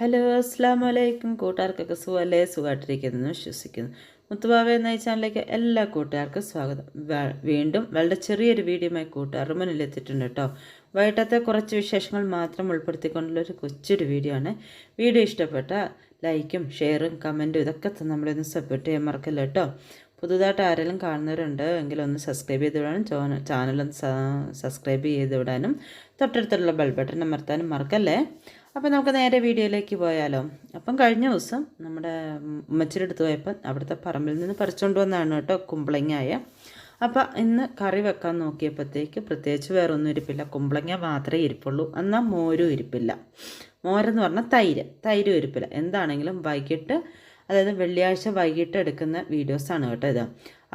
Hello അസ്സാം വലൈക്കും കൂട്ടുകാർക്കൊക്കെ സുഖമല്ലേ സുഖമായിട്ടിരിക്കുന്നു വിശ്വസിക്കുന്നു. മുത്തുബാബ എന്ന ഈ ചാനലിലേക്ക് എല്ലാ കൂട്ടുകാർക്കും സ്വാഗതം. വീണ്ടും വളരെ ചെറിയൊരു വീഡിയോയുമായി കൂട്ടുകാരുടെ മുന്നിലെത്തിയിട്ടുണ്ട് കേട്ടോ. വൈകിട്ടത്തെ കുറച്ച് വിശേഷങ്ങൾ മാത്രം ഉൾപ്പെടുത്തിക്കൊണ്ടുള്ള ഒരു കൊച്ചൊരു വീഡിയോ ആണ്. വീഡിയോ ഇഷ്ടപ്പെട്ട ലൈക്കും ഷെയറും കമന്റും ഇതൊക്കെ നമ്മളൊന്ന് സപ്പോർട്ട് ചെയ്യാൻ മറക്കല്ല കേട്ടോ. പുതുതായിട്ട് ആരെങ്കിലും കാണുന്നവരുണ്ട് എങ്കിൽ ഒന്ന് സബ്സ്ക്രൈബ് ചെയ്ത് വിടാനും ചാനൽ ചാനലൊന്ന് സബ്സ്ക്രൈബ് ചെയ്ത് വിടാനും തൊട്ടടുത്തുള്ള ബെൽ ബട്ടൺ അമർത്താനും മറക്കല്ലേ? അപ്പം നമുക്ക് നേരെ വീഡിയോയിലേക്ക് പോയാലോ. അപ്പം കഴിഞ്ഞ ദിവസം നമ്മുടെ ഉമ്മച്ചിയുടെ അടുത്ത് പോയപ്പോൾ അവിടുത്തെ പറമ്പിൽ നിന്ന് പറിച്ചുകൊണ്ട് വന്നതാണ് കേട്ടോ കുമ്പളങ്ങായ. അപ്പം ഇന്ന് കറി വെക്കാൻ നോക്കിയപ്പോഴത്തേക്ക് പ്രത്യേകിച്ച് വേറെ ഒന്നും ഇരിപ്പില്ല. കുമ്പളങ്ങ മാത്രമേ ഇരിപ്പുള്ളൂ. എന്നാൽ മോരും ഇരിപ്പില്ല. മോരെന്ന് പറഞ്ഞാൽ തൈര്. തൈരും ഇരിപ്പില്ല. എന്താണെങ്കിലും വൈകിട്ട് അതായത് വെള്ളിയാഴ്ച വൈകിട്ട് എടുക്കുന്ന വീഡിയോസാണ് കേട്ടോ ഇത്.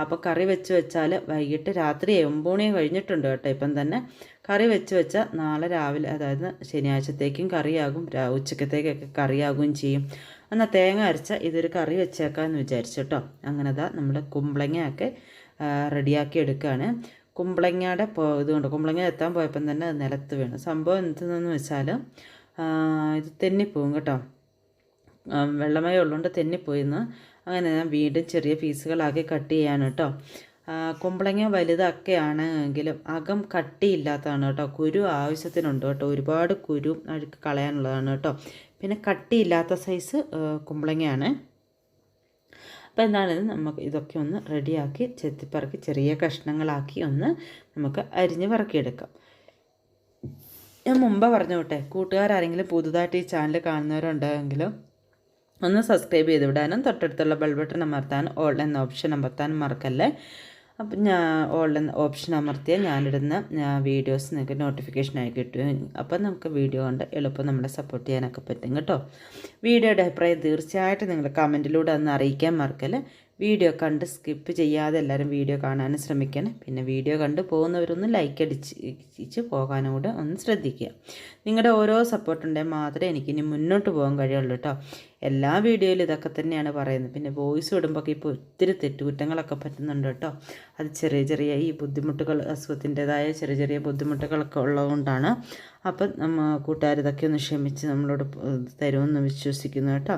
അപ്പോൾ കറി വെച്ച് വെച്ചാൽ വൈകിട്ട് രാത്രി എമ്പൂണി കഴിഞ്ഞിട്ടുണ്ട് കേട്ടോ ഇപ്പം തന്നെ. കറി വെച്ച് വെച്ചാൽ നാളെ രാവിലെ അതായത് ശനിയാഴ്ചത്തേക്കും കറിയാകും ഉച്ചക്കത്തേക്കൊക്കെ കറിയാകുകയും ചെയ്യും. എന്നാൽ തേങ്ങ അരച്ച ഇതൊരു കറി വെച്ചേക്കാമെന്ന് വിചാരിച്ചു കേട്ടോ. അങ്ങനെ ദാ നമ്മൾ കുമ്പളങ്ങയൊക്കെ റെഡിയാക്കി എടുക്കുകയാണ് കുമ്പളങ്ങയുടെ പോ ഇതുകൊണ്ട് കുമ്പളങ്ങ എത്താൻ പോയപ്പം തന്നെ നിലത്ത് വീണു. സംഭവം എന്തെന്ന് വെച്ചാൽ ഇത് തെന്നിപ്പോവും കേട്ടോ. വെള്ളമയം ഉള്ളതുകൊണ്ട് തെന്നിപ്പോയിന്ന്. അങ്ങനെ ഞാൻ വീണ്ടും ചെറിയ പീസുകളാക്കി കട്ട് ചെയ്യാണ് കേട്ടോ കുമ്പളങ്ങ വലുതൊക്കെയാണ് എങ്കിലും അകം കട്ടിയില്ലാത്തതാണ് കേട്ടോ കുരു ആവശ്യത്തിനുണ്ട് കേട്ടോ ഒരുപാട് കുരു അഴുക്ക് കളയാനുള്ളതാണ് കേട്ടോ പിന്നെ കട്ടിയില്ലാത്ത സൈസ് കുമ്പളങ്ങയാണ്. അപ്പോൾ എന്താണ് നമുക്ക് ഇതൊക്കെ ഒന്ന് റെഡിയാക്കി ചെത്തിപ്പറക്കി ചെറിയ കഷ്ണങ്ങളാക്കി ഒന്ന് നമുക്ക് അരിഞ്ഞ് പറക്കിയെടുക്കാം. ഞാൻ മുമ്പ് പറഞ്ഞു വിട്ടെ കൂട്ടുകാരാരെങ്കിലും പുതുതായിട്ട് ഈ ചാനൽ കാണുന്നവരുണ്ടെങ്കിലും ഒന്ന് സബ്സ്ക്രൈബ് ചെയ്ത് വിടാനും തൊട്ടടുത്തുള്ള ബെൽ ബട്ടൺ അമർത്താനും ഓൾ എന്ന ഓപ്ഷൻ അമർത്താനും മറക്കല്ലേ? അപ്പം ഞാൻ ഓൾ എന്ന ഓപ്ഷൻ അമർത്തിയാൽ ഞാനിടുന്ന വീഡിയോസ് നിങ്ങൾക്ക് നോട്ടിഫിക്കേഷനായി കിട്ടും. അപ്പം നമുക്ക് വീഡിയോ കൊണ്ട് എളുപ്പം നമ്മളെ സപ്പോർട്ട് ചെയ്യാനൊക്കെ പറ്റും കേട്ടോ. വീഡിയോയുടെ അഭിപ്രായം തീർച്ചയായിട്ടും നിങ്ങൾ കമന്റിലൂടെ ഒന്ന് അറിയിക്കാൻ മറക്കല്ലേ? വീഡിയോ കണ്ട് സ്കിപ്പ് ചെയ്യാതെ എല്ലാവരും വീഡിയോ കാണാനും ശ്രമിക്കണം. പിന്നെ വീഡിയോ കണ്ട് പോകുന്നവരൊന്ന് ലൈക്ക് അടിച്ച് പോകാനും കൂടെ ഒന്ന് ശ്രദ്ധിക്കുക. നിങ്ങളുടെ ഓരോ സപ്പോർട്ട് ഉണ്ടെങ്കിൽ മാത്രമേ എനിക്കിനി മുന്നോട്ട് പോകാൻ കഴിയുള്ളൂ കേട്ടോ എല്ലാ വീഡിയോയിലും ഇതൊക്കെ തന്നെയാണ് പറയുന്നത്. പിന്നെ വോയിസ് വിടുമ്പോൾ ഇപ്പോൾ ഒത്തിരി തെറ്റുകുറ്റങ്ങളൊക്കെ പറ്റുന്നുണ്ട് കേട്ടോ അത് ചെറിയ ചെറിയ ഈ ബുദ്ധിമുട്ടുകൾ അസുഖത്തിന്റെതായ ചെറിയ ചെറിയ ബുദ്ധിമുട്ടുകളൊക്കെ ഉള്ളതുകൊണ്ടാണ് അപ്പം നമ്മ കൂട്ടുകാർ ഇതൊക്കെ ഒന്ന് ക്ഷമിച്ച് നമ്മളോട് തരുമെന്ന് വിശ്വസിക്കുന്നു കേട്ടോ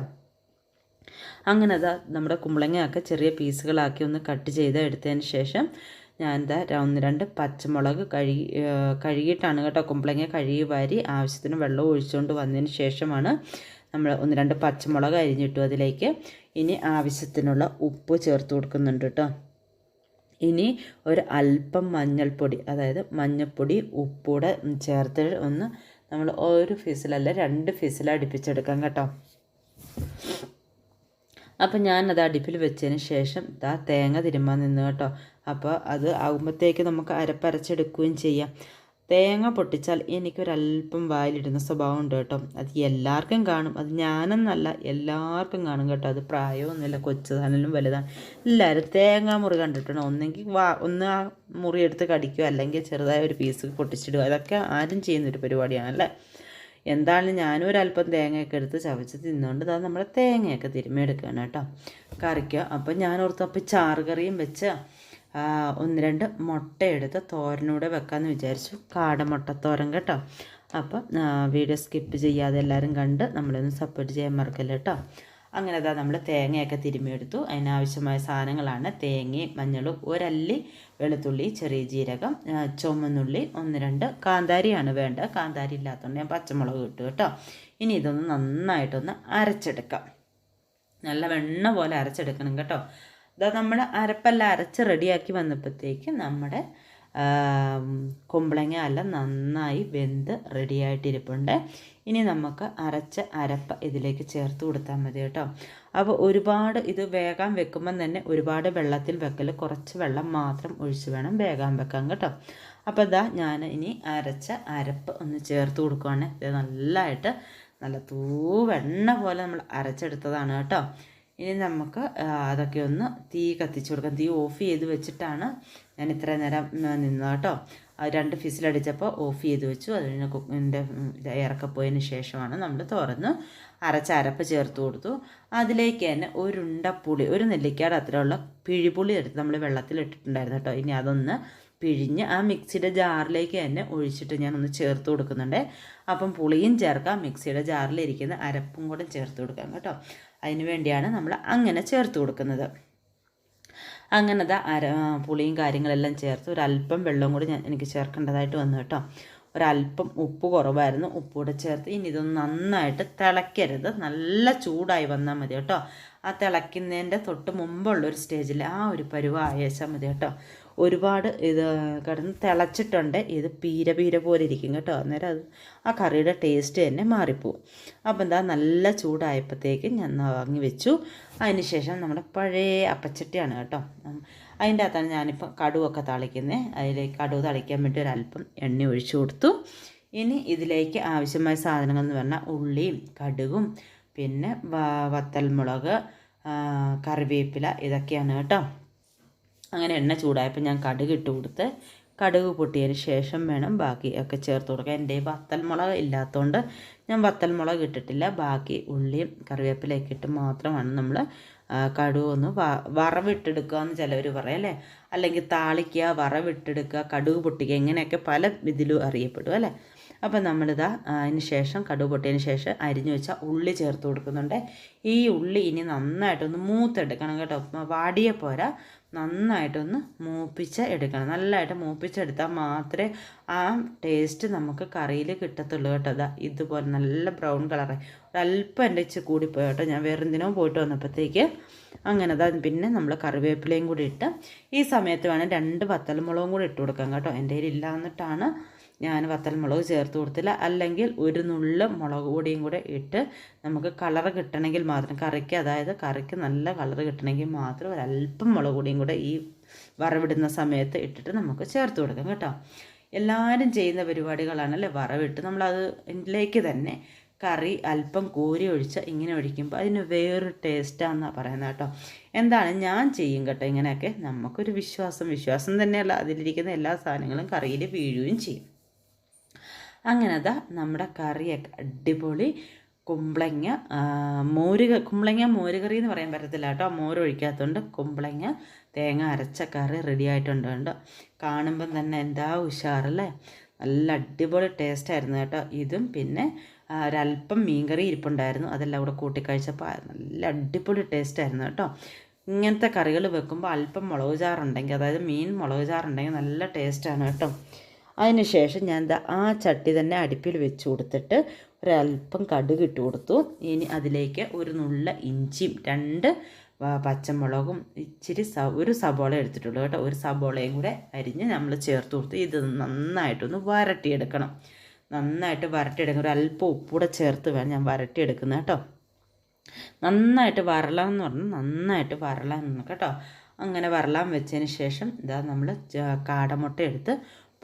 അങ്ങനെ അതാ നമ്മുടെ കുമ്പളങ്ങയൊക്കെ ചെറിയ പീസുകളാക്കി ഒന്ന് കട്ട് ചെയ്ത് എടുത്തതിന് ശേഷം ഞാൻ ഒന്ന് രണ്ട് പച്ചമുളക് കഴുകി കഴുകിയിട്ടാണ് കേട്ടോ കുമ്പളങ്ങ കഴുകി വാരി ആവശ്യത്തിന് വെള്ളം ഒഴിച്ചുകൊണ്ട് വന്നതിന് ശേഷമാണ് നമ്മൾ ഒന്ന് രണ്ട് പച്ചമുളക് അരിഞ്ഞിട്ടു അതിലേക്ക് ഇനി ആവശ്യത്തിനുള്ള ഉപ്പ് ചേർത്ത് കൊടുക്കുന്നുണ്ട് കേട്ടോ. ഇനി ഒരു അല്പം മഞ്ഞൾപ്പൊടി അതായത് മഞ്ഞൾപ്പൊടി ഉപ്പൂടെ ചേർത്ത് ഒന്ന് നമ്മൾ ഒരു ഫിസിലല്ല രണ്ട് ഫിസിൽ അടുപ്പിച്ചെടുക്കാം കേട്ടോ. അപ്പം അത് അടുപ്പിൽ വെച്ചതിന് ശേഷം ഇതാ തേങ്ങ തിരുമ്മാൻ നിന്ന് കേട്ടോ. അപ്പോൾ അത് ആകുമ്പോഴത്തേക്ക് നമുക്ക് അരപ്പരച്ചെടുക്കുകയും ചെയ്യാം. തേങ്ങ പൊട്ടിച്ചാൽ എനിക്കൊരല്പം വായിലിടുന്ന സ്വഭാവം ഉണ്ട് കേട്ടോ. അത് എല്ലാവർക്കും കാണും. അത് ഞാനെന്നല്ല എല്ലാവർക്കും കാണും കേട്ടോ. അത് പ്രായമൊന്നുമില്ല കൊച്ചുതാനും വലുതാണ്. എല്ലാവരും തേങ്ങ മുറി കണ്ടിട്ടുണ്ട്? ഒന്നെങ്കിൽ വാ ഒന്ന് ആ മുറി എടുത്ത് കടിക്കുക അല്ലെങ്കിൽ ചെറുതായ ഒരു പീസ് പൊട്ടിച്ചിടുക. അതൊക്കെ ആരും ചെയ്യുന്നൊരു പരിപാടിയാണല്ലേ? എന്താണെങ്കിലും ഞാനും ഒരല്പം തേങ്ങയൊക്കെ എടുത്ത് ചവച്ച് തിന്നുകൊണ്ട് ഇതാ നമ്മൾ തേങ്ങയൊക്കെ തിരുമ്മിയെടുക്കുകയാണ് കേട്ടോ. കറിക്കുക അപ്പം ഞാൻ ഓർത്തു അപ്പോൾ ചാറ് കറിയും വെച്ച് ഒന്ന് രണ്ട് മുട്ട എടുത്ത് തോരനൂടെ വെക്കാമെന്ന് വിചാരിച്ചു. കാടമുട്ടത്തോരൻ കേട്ടോ. അപ്പം വീഡിയോ സ്കിപ്പ് ചെയ്യാതെ എല്ലാവരും കണ്ട് നമ്മളൊന്ന് സപ്പോർട്ട് ചെയ്യാൻ മറക്കല്ല കേട്ടോ. അങ്ങനെ അതാ നമ്മൾ തേങ്ങയൊക്കെ തിരുമ്മിയെടുത്തു. അതിനാവശ്യമായ സാധനങ്ങളാണ് തേങ്ങയും മഞ്ഞളും ഒരല്ലി വെളുത്തുള്ളി ചെറിയ ജീരകം ചുമന്നുള്ളി ഒന്ന് രണ്ട്. കാന്താരിയാണ് വേണ്ടത്. കാന്താരി ഇല്ലാത്തതുകൊണ്ട് ഞാൻ പച്ചമുളക് ഇട്ടു കേട്ടോ. ഇനി ഇതൊന്ന് നന്നായിട്ടൊന്ന് അരച്ചെടുക്കാം. നല്ല വെണ്ണ പോലെ അരച്ചെടുക്കണം കേട്ടോ. ഇതാ നമ്മൾ അരപ്പെല്ലാം അരച്ച് റെഡിയാക്കി വന്നപ്പോഴത്തേക്ക് നമ്മുടെ കുമ്പളങ്ങ അല്ല നന്നായി വെന്ത് റെഡിയായിട്ടിരിപ്പുണ്ട് ഇനി നമുക്ക് അരച്ച അരപ്പ് ഇതിലേക്ക് ചേർത്ത് കൊടുത്താൽ മതി കേട്ടോ. അപ്പോൾ ഒരുപാട് ഇത് വേഗം വെക്കുമ്പം തന്നെ ഒരുപാട് വെള്ളത്തിൽ വെക്കൽ കുറച്ച് വെള്ളം മാത്രം ഒഴിച്ച് വേണം വേഗം വെക്കാൻ കേട്ടോ. അപ്പോൾ ഇതാ ഞാൻ ഇനി അരച്ച അരപ്പ് ഒന്ന് ചേർത്ത് കൊടുക്കുവാണ്. ഇത് നല്ലതായിട്ട് നല്ല തൂവെണ്ണ പോലെ നമ്മൾ അരച്ചെടുത്തതാണ് കേട്ടോ. ഇനി നമുക്ക് അതൊക്കെ ഒന്ന് തീ കത്തിച്ച് കൊടുക്കാം. തീ ഓഫ് ചെയ്ത് വെച്ചിട്ടാണ് ഞാൻ ഇത്ര നേരം നിന്നു കേട്ടോ രണ്ട് ഫിസിലടിച്ചപ്പോൾ ഓഫ് ചെയ്ത് വെച്ചു. അത് കഴിഞ്ഞ് കുക്കിന്റെ ഇറക്കെ പോയതിന് ശേഷമാണ് നമ്മൾ തുറന്ന്. അരച്ച അരപ്പ് ചേർത്ത് കൊടുത്തു. അതിലേക്ക് തന്നെ ഒരുണ്ട പുളി ഒരു നെല്ലിക്കാട് അത്രയുള്ള പിഴിപുളി എടുത്ത് നമ്മൾ വെള്ളത്തിൽ ഇട്ടിട്ടുണ്ടായിരുന്നു കേട്ടോ ഇനി അതൊന്ന് പിഴിഞ്ഞ് ആ മിക്സിയുടെ ജാറിലേക്ക് തന്നെ ഒഴിച്ചിട്ട് ഞാനൊന്ന് ചേർത്ത് കൊടുക്കുന്നുണ്ട്. അപ്പം പുളിയും ചേർക്കാം മിക്സിയുടെ ജാറിലിരിക്കുന്ന അരപ്പും കൂടെ ചേർത്ത് കൊടുക്കാം കേട്ടോ. അതിന് വേണ്ടിയാണ് നമ്മൾ അങ്ങനെ ചേർത്ത് കൊടുക്കുന്നത്. അങ്ങനത്തെ അര പുളിയും കാര്യങ്ങളെല്ലാം ചേർത്ത് ഒരല്പം വെള്ളം കൂടി ഞാൻ എനിക്ക് ചേർക്കേണ്ടതായിട്ട് വന്നു കേട്ടോ. ഒരല്പം ഉപ്പ് കുറവായിരുന്നു. ഉപ്പ് കൂടെ ചേർത്ത് ഇനി ഇതൊന്ന് നന്നായിട്ട് തിളയ്ക്കരുത്. നല്ല ചൂടായി വന്നാൽ മതി കേട്ടോ. ആ തിളയ്ക്കുന്നതിന്റെ തൊട്ട് മുമ്പുള്ള ഒരു സ്റ്റേജിൽ ആ ഒരു പരുവ അയച്ചാൽ മതി കേട്ടോ. ഒരുപാട് ഇത് കിടന്ന് തിളച്ചിട്ടുണ്ട്. ഇത് പീര പീര പോലെ ഇരിക്കും കേട്ടോ. അന്നേരം അത് ആ കറിയുടെ ടേസ്റ്റ് തന്നെ മാറിപ്പോവും. അപ്പം എന്താ നല്ല ചൂടായപ്പോഴത്തേക്ക് ഞാൻ വാങ്ങി വെച്ചു. അതിന് ശേഷം നമ്മുടെ പഴയ അപ്പച്ചട്ടിയാണ് കേട്ടോ. അതിന്റെ അകത്താണ് ഞാനിപ്പോൾ കടുവൊക്കെ തളിക്കുന്നത് അതിലേക്ക് കടുവ് തളിക്കാൻ വേണ്ടി ഒരല്പം എണ്ണ ഒഴിച്ചു കൊടുത്തു. ഇനി ഇതിലേക്ക് ആവശ്യമായ സാധനങ്ങൾ എന്ന് പറഞ്ഞാൽ ഉള്ളിയും കടുകും പിന്നെ വത്തൽമുളക് കറിവേപ്പില ഇതൊക്കെയാണ് കേട്ടോ. അങ്ങനെ എണ്ണ ചൂടായപ്പോൾ ഞാൻ കടുക് ഇട്ട് കൊടുത്ത് കടുക് പൊട്ടിയതിന് ശേഷം വേണം ബാക്കി ഒക്കെ ചേർത്ത് കൊടുക്കാൻ. എന്റെ വത്തൽമുളക് ഇല്ലാത്തതുകൊണ്ട് ഞാൻ വത്തൽമുളക് ഇട്ടിട്ടില്ല. ബാക്കി ഉള്ളിയും കറിവേപ്പിലയൊക്കെ ഇട്ട് മാത്രമാണ് നമ്മൾ കടുക് ഒന്ന് വറവിട്ടെടുക്കുക എന്ന് ചിലവർ പറയും അല്ലേ? അല്ലെങ്കിൽ താളിക്കുക വറവിട്ടെടുക്കുക കടുക് പൊട്ടിക്കുക ഇങ്ങനെയൊക്കെ പല ഇതിലും അറിയപ്പെടും അല്ലേ? അപ്പം നമ്മളിതാ അതിന് ശേഷം കടുക് പൊട്ടിയതിന് ശേഷം അരിഞ്ഞു വെച്ച ഉള്ളി ചേർത്ത് കൊടുക്കുന്നുണ്ട്. ഈ ഉള്ളി ഇനി നന്നായിട്ടൊന്ന് മൂത്തെടുക്കണം കേട്ടോ. വാടിയ പോരാ. നന്നായിട്ടൊന്ന് മൂപ്പിച്ച് എടുക്കണം. നല്ലതായിട്ട് മൂപ്പിച്ചെടുത്താൽ മാത്രമേ ആ ടേസ്റ്റ് നമുക്ക് കറിയിൽ കിട്ടത്തുള്ളൂ കേട്ടോ. അതാ ഇതുപോലെ നല്ല ബ്രൗൺ കളറായി ഒരല്പം എന്റെ ഇച്ച് കൂടിപ്പോയി കേട്ടോ. ഞാൻ വേറെ എന്തിനോ പോയിട്ട് വന്നപ്പോഴത്തേക്ക് അങ്ങനെ അതാ പിന്നെ നമ്മൾ കറിവേപ്പിലയും കൂടി ഇട്ട് ഈ സമയത്ത് വേണം രണ്ട് വത്തൽമുളകും കൂടി ഇട്ട് കൊടുക്കാം കേട്ടോ. എന്റെ കയ്യിൽ ഇല്ലാന്നിട്ടാണ് ഞാൻ വത്തൽമുളക് ചേർത്ത് കൊടുത്തില്ല. അല്ലെങ്കിൽ ഒരു നുള്ള് മുളക് പൊടിയും കൂടെ ഇട്ട് നമുക്ക് കളർ കിട്ടണമെങ്കിൽ മാത്രം കറിക്ക് അതായത് കറിക്ക് നല്ല കളർ കിട്ടണമെങ്കിൽ മാത്രം ഒരല്പം മുളക് പൊടിയും കൂടെ ഈ വറവിടുന്ന സമയത്ത് ഇട്ടിട്ട് നമുക്ക് ചേർത്ത് കൊടുക്കാം കേട്ടോ. എല്ലാവരും ചെയ്യുന്ന പരിപാടികളാണല്ലേ? വറവിട്ട് നമ്മളത് ഇതിലേക്ക് തന്നെ കറി അല്പം കോരി ഒഴിച്ച് ഇങ്ങനെ ഒഴിക്കുമ്പോൾ അതിന് വേറൊരു ടേസ്റ്റാണെന്നാണ് പറയുന്നത് കേട്ടോ. എന്താണ്? ഞാൻ ചെയ്യും കേട്ടോ ഇങ്ങനെയൊക്കെ. നമുക്കൊരു വിശ്വാസം വിശ്വാസം തന്നെയല്ല. അതിലിരിക്കുന്ന എല്ലാ സാധനങ്ങളും കറിയിൽ വീഴുകയും ചെയ്യും. അങ്ങനെ അതാ നമ്മുടെ കറിയൊക്കെ അടിപൊളി കുമ്പളങ്ങ മോര് കുമ്പളങ്ങ മോര് കറി എന്ന് പറയാൻ പറ്റത്തില്ല കേട്ടോ. മോര് ഒഴിക്കാത്തതുകൊണ്ട് കുമ്പളങ്ങ തേങ്ങ അരച്ച കറി റെഡി ആയിട്ടുണ്ട് കേട്ടോ കാണുമ്പം തന്നെ എന്താ ഉഷാറല്ലേ. നല്ല അടിപൊളി ടേസ്റ്റ് ആയിരുന്നു കേട്ടോ. ഇതും പിന്നെ ഒരല്പം മീൻകറി ഇരിപ്പുണ്ടായിരുന്നു. അതെല്ലാം കൂടെ കൂട്ടിക്കഴിച്ചപ്പോൾ നല്ല അടിപൊളി ടേസ്റ്റ് ആയിരുന്നു കേട്ടോ. ഇങ്ങനത്തെ കറികൾ വെക്കുമ്പോൾ അല്പം മുളക് ചാറുണ്ടെങ്കിൽ അതായത് മീൻ മുളക് ചാറുണ്ടെങ്കിൽ നല്ല ടേസ്റ്റാണ് കേട്ടോ. അതിനുശേഷം ഞാൻ എന്താ ആ ചട്ടി തന്നെ അടുപ്പിൽ വെച്ച് കൊടുത്തിട്ട് ഒരല്പം കടുക് ഇട്ട് കൊടുത്തു. ഇനി അതിലേക്ക് ഒരു നുള്ള ഇഞ്ചിയും രണ്ട് പച്ചമുളകും ഇച്ചിരി സ ഒരു സബോള എടുത്തിട്ടുള്ളൂ കേട്ടോ. ഒരു സബോളയും കൂടെ അരിഞ്ഞ് നമ്മൾ ചേർത്ത് കൊടുത്ത് ഇത് നന്നായിട്ടൊന്ന് വരട്ടിയെടുക്കണം. നന്നായിട്ട് വരട്ടിയെടുക്കണം. ഒരു അല്പം ഉപ്പൂടെ ചേർത്ത് വേണം ഞാൻ വരട്ടിയെടുക്കുന്നത് കേട്ടോ. നന്നായിട്ട് വരളാം എന്ന് പറഞ്ഞാൽ നന്നായിട്ട് വരളാം കേട്ടോ. അങ്ങനെ വരളാൻ വെച്ചതിന് ശേഷം ഇതാ നമ്മൾ കാടമുട്ട എടുത്ത്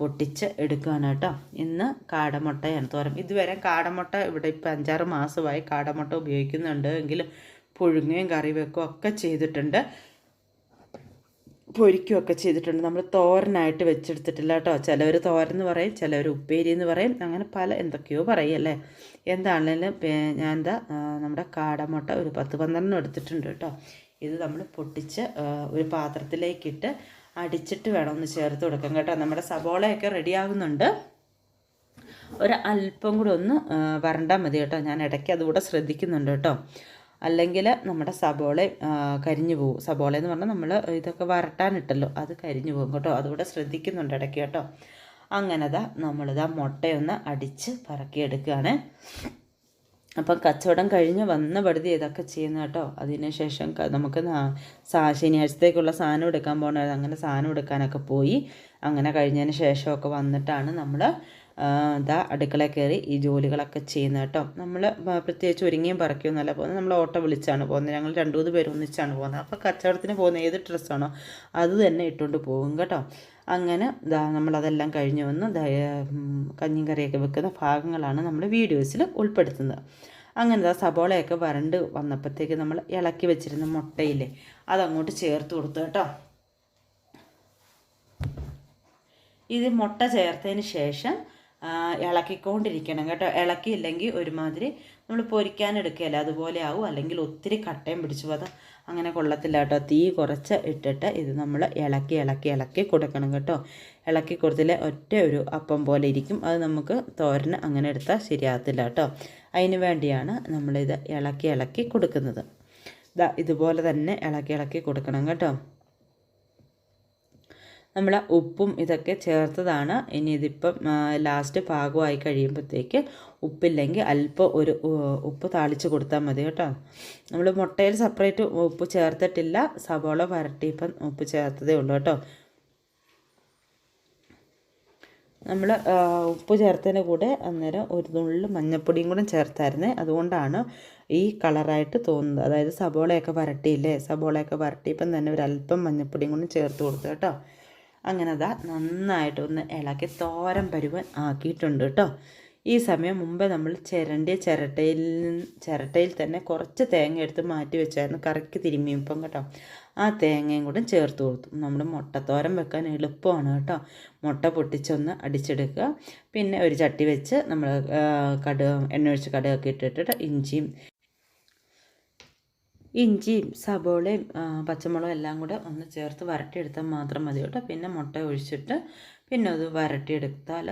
പൊട്ടിച്ച് എടുക്കുകയാണ് കേട്ടോ. ഇന്ന് കാടമുട്ടയാണ് തോരം ഇതുവരെ കാടമുട്ട ഇവിടെ ഇപ്പം അഞ്ചാറ് മാസമായി കാടമുട്ട ഉപയോഗിക്കുന്നുണ്ട്. എങ്കിലും പുഴുങ്ങുകയും കറി വെക്കുകയും ഒക്കെ ചെയ്തിട്ടുണ്ട്. പൊരിക്കുകയൊക്കെ ചെയ്തിട്ടുണ്ട്. നമ്മൾ തോരനായിട്ട് വെച്ചെടുത്തിട്ടില്ല കേട്ടോ. ചിലവർ തോരൻ എന്ന് പറയും ചിലവർ ഉപ്പേരി എന്ന് പറയും. അങ്ങനെ പല എന്തൊക്കെയോ പറയും അല്ലേ? എന്താണെങ്കിലും ഞാൻ എന്താ നമ്മുടെ കാടമുട്ട ഒരു പത്ത് പന്ത്രണ്ടെണ്ണം എടുത്തിട്ടുണ്ട് കേട്ടോ. ഇത് നമ്മൾ പൊട്ടിച്ച് ഒരു പാത്രത്തിലേക്കിട്ട് അടിച്ചിട്ട് വേണം ഒന്ന് ചേർത്ത് കൊടുക്കാൻ കേട്ടോ. നമ്മുടെ സബോളയൊക്കെ റെഡിയാകുന്നുണ്ട് ഒരു അല്പം കൂടി ഒന്ന് വരണ്ടാൽ മതി കേട്ടോ. ഞാൻ ഇടയ്ക്ക് അതുകൂടെ ശ്രദ്ധിക്കുന്നുണ്ട് കേട്ടോ. അല്ലെങ്കിൽ നമ്മുടെ സബോള കരിഞ്ഞു പോകും. സബോള എന്ന് പറഞ്ഞാൽ നമ്മൾ ഇതൊക്കെ വരട്ടാനിട്ടല്ലോ അത് കരിഞ്ഞു പോകും കേട്ടോ. അതുകൂടെ ശ്രദ്ധിക്കുന്നുണ്ട് ഇടയ്ക്ക് കേട്ടോ. അങ്ങനെതാ നമ്മളിതാ മുട്ടയൊന്ന് അടിച്ച് പറക്കിയെടുക്കുകയാണ്. അപ്പം കച്ചവടം കഴിഞ്ഞ് വന്ന പടുതി ഇതൊക്കെ ചെയ്യുന്ന കേട്ടോ. അതിന് ശേഷം നമുക്ക് ശനിയാഴ്ചത്തേക്കുള്ള സാധനം എടുക്കാൻ പോകണമായിരുന്നു അങ്ങനെ സാധനം എടുക്കാനൊക്കെ പോയി. അങ്ങനെ കഴിഞ്ഞതിന് ശേഷമൊക്കെ വന്നിട്ടാണ് നമ്മൾ ഇതാ അടുക്കള കയറി ഈ ജോലികളൊക്കെ ചെയ്യുന്നത് കേട്ടോ. നമ്മൾ പ്രത്യേകിച്ച് ഒരുങ്ങിയും പറക്കിയൊന്നുമല്ല പോകുന്നത്. നമ്മൾ ഓട്ടോ വിളിച്ചാണ് പോകുന്നത്. ഞങ്ങൾ രണ്ടു മൂന്ന് പേര് ഒന്നിച്ചാണ് പോകുന്നത്. അപ്പോൾ കച്ചവടത്തിന് പോകുന്ന ഏത് ഡ്രസ്സാണോ അത് തന്നെ ഇട്ടുകൊണ്ട് പോകും കേട്ടോ. അങ്ങനെ ദാ നമ്മളതെല്ലാം കഴിഞ്ഞ് വന്ന് കഞ്ഞിയും കറിയൊക്കെ വെക്കുന്ന ഭാഗങ്ങളാണ് നമ്മൾ വീഡിയോസിൽ ഉൾപ്പെടുത്തുന്നത്. അങ്ങനെ ആ സബോളയൊക്കെ വരണ്ട് വന്നപ്പോഴത്തേക്ക് നമ്മൾ ഇളക്കി വെച്ചിരുന്ന മുട്ടയില്ലേ അതങ്ങോട്ട് ചേർത്ത് കൊടുത്തു കേട്ടോ. ഇത് മുട്ട ചേർത്തതിന് ശേഷം ഇളക്കിക്കൊണ്ടിരിക്കണം കേട്ടോ. ഇളക്കിയില്ലെങ്കിൽ ഒരുമാതിരി നമ്മൾ പൊരിക്കാൻ എടുക്കുകയല്ല അതുപോലെ ആവും. അല്ലെങ്കിൽ ഒത്തിരി കട്ടയും പിടിച്ചു പോകാം അങ്ങനെ കൊള്ളത്തില്ല കേട്ടോ തീ കുറച്ച് ഇട്ടിട്ട് ഇത് നമ്മൾ ഇളക്കി ഇളക്കി ഇളക്കി കൊടുക്കണം കേട്ടോ. ഇളക്കി കൊടുത്തില്ല ഒറ്റ ഒരു അപ്പം പോലെ ഇരിക്കും. അത് നമുക്ക് തോരന് അങ്ങനെ എടുത്താൽ ശരിയാകത്തില്ല കേട്ടോ. അതിന് വേണ്ടിയാണ് നമ്മളിത് ഇളക്കി ഇളക്കി കൊടുക്കുന്നത്. ഇതുപോലെ തന്നെ ഇളക്കി ഇളക്കി കൊടുക്കണം കേട്ടോ. നമ്മൾ ഉപ്പും ഇതൊക്കെ ചേർത്തതാണ്. ഇനി ഇതിപ്പം ലാസ്റ്റ് പാകമായി കഴിയുമ്പോഴത്തേക്ക് ഉപ്പില്ലെങ്കിൽ അല്പം ഒരു ഉപ്പ് താളിച്ച് കൊടുത്താൽ മതി കേട്ടോ. നമ്മൾ മുട്ടയിൽ സെപ്പറേറ്റ് ഉപ്പ് ചേർത്തിട്ടില്ല. സവോള വരട്ടിയപ്പം ഉപ്പ് ചേർത്തതേ ഉള്ളൂ കേട്ടോ. നമ്മൾ ഉപ്പ് ചേർത്തതിന് കൂടെ അന്നേരം ഒരു നുള്ളിൽ മഞ്ഞപ്പൊടിയും കൂടെ ചേർത്തായിരുന്നേ. അതുകൊണ്ടാണ് ഈ കളറായിട്ട് തോന്നുന്നത്. അതായത് സബോളയൊക്കെ വരട്ടിയില്ലേ? സബോളയൊക്കെ വരട്ടിയപ്പം തന്നെ ഒരു അല്പം മഞ്ഞപ്പൊടിയും കൂടെ ചേർത്ത് കൊടുത്തു കേട്ടോ. അങ്ങനെ അതാ നന്നായിട്ട് ഒന്ന് ഇളക്കി തോരൻ പരുവൻ ആക്കിയിട്ടുണ്ട് കേട്ടോ ഈ സമയം മുമ്പേ നമ്മൾ ചിരണ്ടിയ ചിരട്ടയിൽ ചിരട്ടയിൽ തന്നെ കുറച്ച് തേങ്ങ എടുത്ത് മാറ്റി വെച്ചായിരുന്നു കറിക്ക് തിരുമ്മിയപ്പം കേട്ടോ. ആ തേങ്ങയും കൂടെ ചേർത്ത് കൊടുത്തു. നമ്മൾ മുട്ടത്തോരൻ വെക്കാൻ എളുപ്പമാണ് കേട്ടോ. മുട്ട പൊട്ടിച്ചൊന്ന് അടിച്ചെടുക്കുക. പിന്നെ ഒരു ചട്ടി വെച്ച് നമ്മൾ കടുക് എണ്ണ ഒഴിച്ച് കടുകൊക്കെ ഇട്ടിട്ട് ഇഞ്ചിയും ഇഞ്ചിയും സബോളയും പച്ചമുളകും എല്ലാം കൂടെ ഒന്ന് ചേർത്ത് വരട്ടിയെടുത്താൽ മാത്രം മതി കേട്ടോ. പിന്നെ മുട്ട ഒഴിച്ചിട്ട് പിന്നെ അത് വരട്ടിയെടുത്താൽ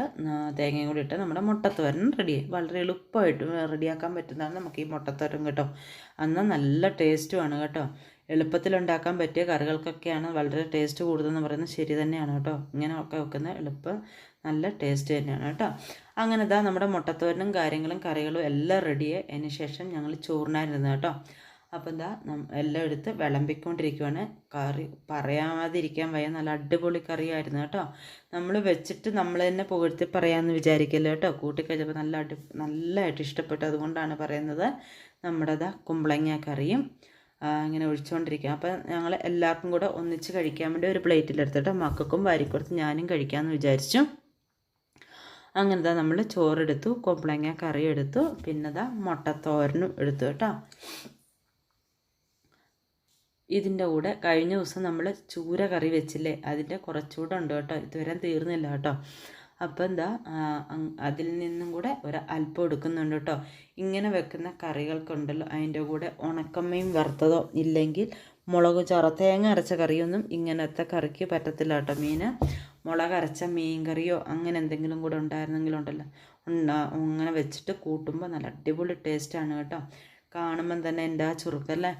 തേങ്ങയും കൂടി ഇട്ട് നമ്മുടെ മുട്ടത്തോരൻ റെഡിയായി വളരെ എളുപ്പമായിട്ട് റെഡിയാക്കാൻ പറ്റുന്നതാണ് നമുക്ക് ഈ മുട്ടത്തോരൻ കേട്ടോ. അന്ന് നല്ല ടേസ്റ്റുമാണ് കേട്ടോ. എളുപ്പത്തിലുണ്ടാക്കാൻ പറ്റിയ കറികൾക്കൊക്കെയാണ് വളരെ ടേസ്റ്റ് കൂടുതലെന്ന് പറയുന്നത് ശരി തന്നെയാണ് കേട്ടോ. ഇങ്ങനെയൊക്കെ വെക്കുന്ന എളുപ്പം നല്ല ടേസ്റ്റ് തന്നെയാണ് കേട്ടോ. അങ്ങനെ ഇതാ നമ്മുടെ മുട്ടത്തോരനും കാര്യങ്ങളും കറികളും എല്ലാം റെഡിയായി അതിന് ശേഷം ഞങ്ങൾ ചോറിനായിരുന്നു കേട്ടോ. അപ്പം എന്താ എല്ലാം എടുത്ത് വിളമ്പിക്കൊണ്ടിരിക്കുവാണ്. കറി പറയാതിരിക്കാൻ വയ്യ. നല്ല അടിപൊളി കറിയായിരുന്നു കേട്ടോ. നമ്മൾ വെച്ചിട്ട് നമ്മൾ തന്നെ പുകഴ്ത്തി പറയാമെന്ന് വിചാരിക്കല്ലോ കേട്ടോ. കൂട്ടിക്കഴിച്ചപ്പോൾ നല്ല അടി നല്ലതായിട്ട് ഇഷ്ടപ്പെട്ടു. അതുകൊണ്ടാണ് പറയുന്നത് നമ്മുടെ ദാ കുമ്പളങ്ങ കറിയും ഇങ്ങനെ ഒഴിച്ചുകൊണ്ടിരിക്കുക. അപ്പം ഞങ്ങൾ എല്ലാവർക്കും കൂടെ ഒന്നിച്ച് കഴിക്കാൻ വേണ്ടി ഒരു പ്ലേറ്റിലെടുത്തിട്ട് മക്കൾക്കും വാരിക്കൊടുത്ത് ഞാനും കഴിക്കാമെന്ന് വിചാരിച്ചു. അങ്ങനത്തെ നമ്മൾ ചോറെടുത്തു കുമ്പളങ്ങ കറി എടുത്തു പിന്നെ ദാ മുട്ടത്തോരനും എടുത്തു കേട്ടോ. ഇതിന്റെ കൂടെ കഴിഞ്ഞ ദിവസം നമ്മൾ ചൂര കറി വെച്ചില്ലേ? അതിന്റെ കുറച്ചുകൂടെ ഉണ്ട് കേട്ടോ. ഇതുവരെ തീർന്നില്ല കേട്ടോ. അപ്പോൾ എന്താ അതിൽ നിന്നും കൂടെ ഒരു അല്പം എടുക്കുന്നുണ്ട് കേട്ടോ. ഇങ്ങനെ വെക്കുന്ന കറികൾക്കുണ്ടല്ലോ. അതിന്റെ കൂടെ ഉണക്കമ്മയും വറുത്തതോ ഇല്ലെങ്കിൽ മുളക് ചോറ തേങ്ങ അരച്ച കറിയൊന്നും ഇങ്ങനത്തെ കറിക്ക് പറ്റത്തില്ല കേട്ടോ മീൻ മുളക് അരച്ച മീൻ കറിയോ അങ്ങനെ എന്തെങ്കിലും കൂടെ ഉണ്ടായിരുന്നെങ്കിലുണ്ടല്ലോ ഉണ്ടാ അങ്ങനെ വെച്ചിട്ട് കൂട്ടുമ്പോൾ നല്ല അടിപൊളി ടേസ്റ്റാണ് കേട്ടോ. കാണുമ്പം തന്നെ എന്റെ ആ ചുറുക്കല്ലേ?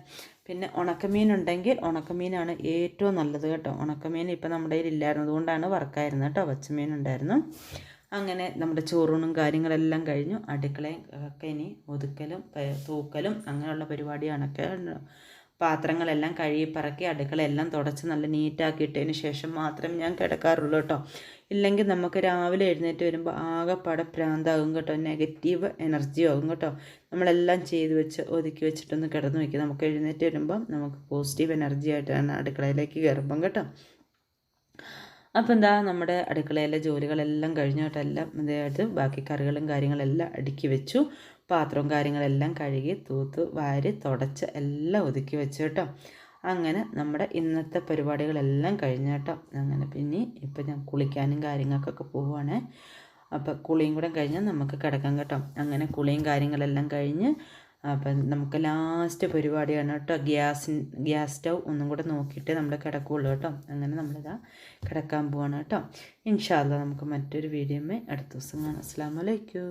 പിന്നെ ഉണക്കമീൻ ഉണ്ടെങ്കിൽ ഉണക്കമീനാണ് ഏറ്റവും നല്ലത് കേട്ടോ. ഉണക്കമീൻ ഇപ്പം നമ്മുടെ കയ്യിൽ ഇല്ലായിരുന്നു അതുകൊണ്ടാണ് വർക്കായിരുന്നത് കേട്ടോ. പച്ചമീൻ ഉണ്ടായിരുന്നു. അങ്ങനെ നമ്മുടെ ചോറൂണും കാര്യങ്ങളെല്ലാം കഴിഞ്ഞു. അടുക്കളയും ഒക്കെ ഇനി ഒതുക്കലും തൂക്കലും അങ്ങനെയുള്ള പരിപാടിയാണൊക്കെ പാത്രങ്ങളെല്ലാം കഴുകി പറക്കി അടുക്കളയെല്ലാം തുടച്ച് നല്ല നീറ്റാക്കിയിട്ടതിന് ശേഷം മാത്രമേ ഞാൻ കിടക്കാറുള്ളൂ കേട്ടോ. ഇല്ലെങ്കിൽ നമുക്ക് രാവിലെ എഴുന്നേറ്റ് വരുമ്പോൾ ആകെപ്പാടെ പ്രാന്താകും കേട്ടോ. നെഗറ്റീവ് എനർജി ആകും കേട്ടോ. നമ്മളെല്ലാം ചെയ്തു വെച്ച് ഒതുക്കി വെച്ചിട്ടൊന്ന് കിടന്നു വയ്ക്കും നമുക്ക് എഴുന്നേറ്റ് വരുമ്പോൾ നമുക്ക് പോസിറ്റീവ് എനർജി ആയിട്ടാണ് അടുക്കളയിലേക്ക് കയറുമ്പം കേട്ടോ. അപ്പം എന്താ നമ്മുടെ അടുക്കളയിലെ ജോലികളെല്ലാം കഴിഞ്ഞോട്ടെല്ലാം ഇതായിട്ട് ബാക്കി കറികളും കാര്യങ്ങളെല്ലാം അടുക്കി വെച്ചു. പാത്രവും കാര്യങ്ങളെല്ലാം കഴുകി തൂത്ത് വാരി തുടച്ച് എല്ലാം ഒതുക്കി വെച്ചു കേട്ടോ. അങ്ങനെ നമ്മുടെ ഇന്നത്തെ പരിപാടികളെല്ലാം കഴിഞ്ഞ കേട്ടോ. അങ്ങനെ പിന്നെ ഇപ്പം ഞാൻ കുളിക്കാനും കാര്യങ്ങൾക്കൊക്കെ പോവുകയാണേ അപ്പം കുളിയും കൂടെ കഴിഞ്ഞാൽ നമുക്ക് കിടക്കാം കേട്ടോ. അങ്ങനെ കുളിയും കാര്യങ്ങളെല്ലാം കഴിഞ്ഞ് അപ്പം നമുക്ക് ലാസ്റ്റ് പരിപാടിയാണ് കേട്ടോ. ഗ്യാസ് ഗ്യാസ് സ്റ്റൗ ഒന്നും കൂടെ നോക്കിയിട്ട് നമ്മൾ കിടക്കുകയുള്ളൂ കേട്ടോ. അങ്ങനെ നമ്മളിതാ കിടക്കാൻ പോവാണ് കേട്ടോ. ഇൻഷാല്ല നമുക്ക് മറ്റൊരു വീഡിയോമേ അടുത്ത ദിവസം കാണാം. അസ്സാം വലൈക്കും